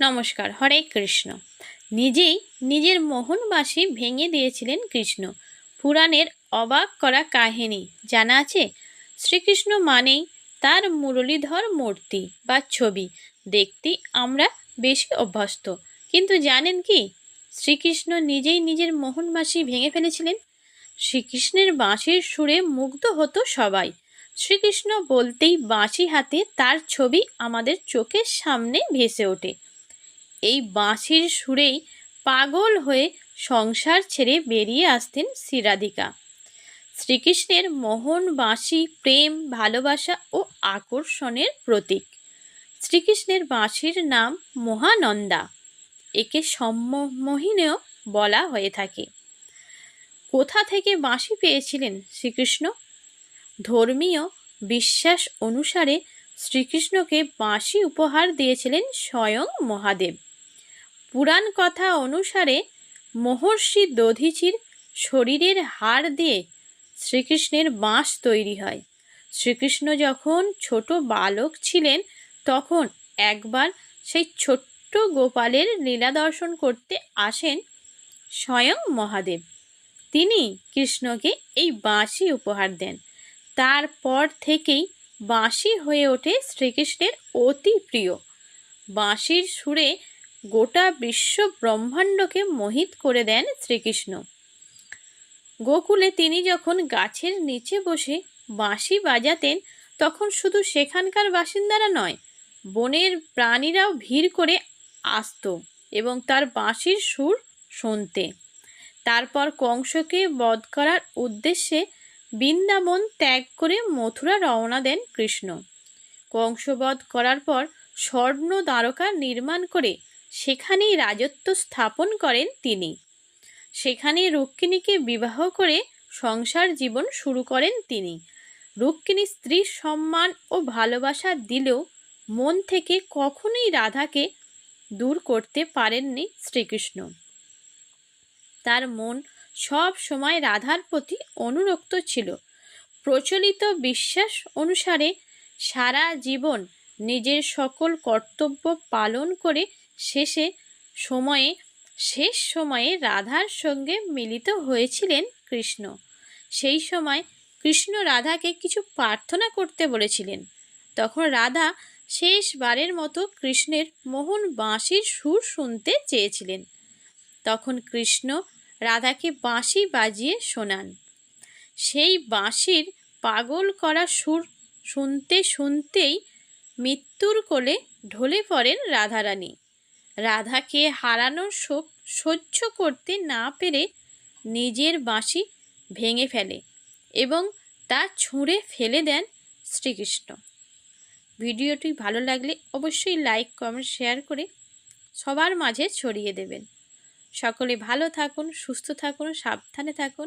নমস্কার, হরে কৃষ্ণ। নিজেই নিজের মোহনবাসী ভেঙে দিয়েছিলেন কৃষ্ণ। পুরাণের অবাক করা কাহিনী জানা আছে? শ্রীকৃষ্ণ মানেই তার মুরলীধর মূর্তি বা ছবি। দেখতে আমরা বেশি অভ্যস্ত। কিন্তু জানেন কি? শ্রীকৃষ্ণ নিজেই নিজের মোহনবাসী ভেঙে ফেলেছিলেন। শ্রীকৃষ্ণের বাঁশির সুরে মুগ্ধ হতো সবাই। শ্রীকৃষ্ণ বলতেই বাঁশি হাতে তার ছবি আমাদের চোখের সামনে ভেসে ওঠে। এই বাঁশির সুরেই পাগল হয়ে সংসার ছেড়ে বেরিয়ে আসতেন শ্রীরাধিকা শ্রীকৃষ্ণের মোহন বাঁশি, প্রেম, ভালোবাসা ও আকর্ষণের প্রতীক। শ্রীকৃষ্ণের বাঁশির নাম মহানন্দা। একে সম্মোহিনীয় বলা হয়ে থাকে। কোথা থেকে বাঁশি পেয়েছিলেন শ্রীকৃষ্ণ? ধর্মীয় বিশ্বাস অনুসারে শ্রীকৃষ্ণকে বাঁশি উপহার দিয়েছিলেন স্বয়ং মহাদেব। পুরাণ কথা অনুসারে মহর্ষি দধিচির শরীরের হাড় দিয়ে শ্রীকৃষ্ণের বাঁশ তৈরি হয়। শ্রীকৃষ্ণ যখন ছোট বালক ছিলেন, তখন একবার সেই ছোট্ট গোপালের লীলা দর্শন করতে আসেন স্বয়ং মহাদেব। তিনি কৃষ্ণকে এই বাঁশি উপহার দেন। তারপর থেকেই বাঁশি হয়ে ওঠে শ্রীকৃষ্ণের অতি প্রিয়। বাঁশির সুরে গোটা বিশ্ব ব্রহ্মাণ্ডকে মোহিত করে দেন শ্রীকৃষ্ণ। গোকুলে তিনি যখন গাছের নিচে বসে বাঁশি বাজাতেন, তখন শুধু সেখানকার বাসিন্দারা নয়, বনের প্রাণীরাও ভিড় করে আসত এবং তার বাঁশির সুর শুনতে। তারপর কংসকে বধ করার উদ্দেশ্যে বৃন্দাবন ত্যাগ করে মথুরা রওনা দেন কৃষ্ণ। কংসবধ করার পর স্বর্ণ দ্বারকা নির্মাণ করে সেখানেই রাজত্ব স্থাপন করেন তিনি। সেখানে রুক্মিণীকে বিবাহ করে সংসার জীবন শুরু করেন তিনি। রুক্মিণী স্ত্রীর সম্মান ও ভালোবাসা দিলেও মন থেকে কখনোই রাধাকে দূর করতে পারেননি শ্রীকৃষ্ণ। তার মন সব সময় রাধার প্রতি অনুরক্ত ছিল। প্রচলিত বিশ্বাস অনুসারে সারা জীবন নিজের সকল কর্তব্য পালন করে শেষে সময়ে, শেষ সময়ে রাধার সঙ্গে মিলিত হয়েছিলেন কৃষ্ণ। সেই সময় কৃষ্ণ রাধাকে কিছু প্রার্থনা করতে বলেছিলেন। তখন রাধা শেষবারের মতো কৃষ্ণের মোহন বাঁশির সুর শুনতে চেয়েছিলেন। তখন কৃষ্ণ রাধাকে বাঁশি বাজিয়ে শোনান। সেই বাঁশির পাগল করা সুর শুনতে শুনতেই মৃত্যুর কোলে ঢলে পড়েন রাধারানী। রাধাকে হারানোর শোক সহ্য করতে না পেরে নিজের বাঁশি ভেঙে ফেলে এবং তা ছুঁড়ে ফেলে দেন শ্রীকৃষ্ণ। ভিডিওটি ভালো লাগলে অবশ্যই লাইক কমেন্ট শেয়ার করে সবার মাঝে ছড়িয়ে দেবেন। সকলে ভালো থাকুন, সুস্থ থাকুন, সাবধানে থাকুন।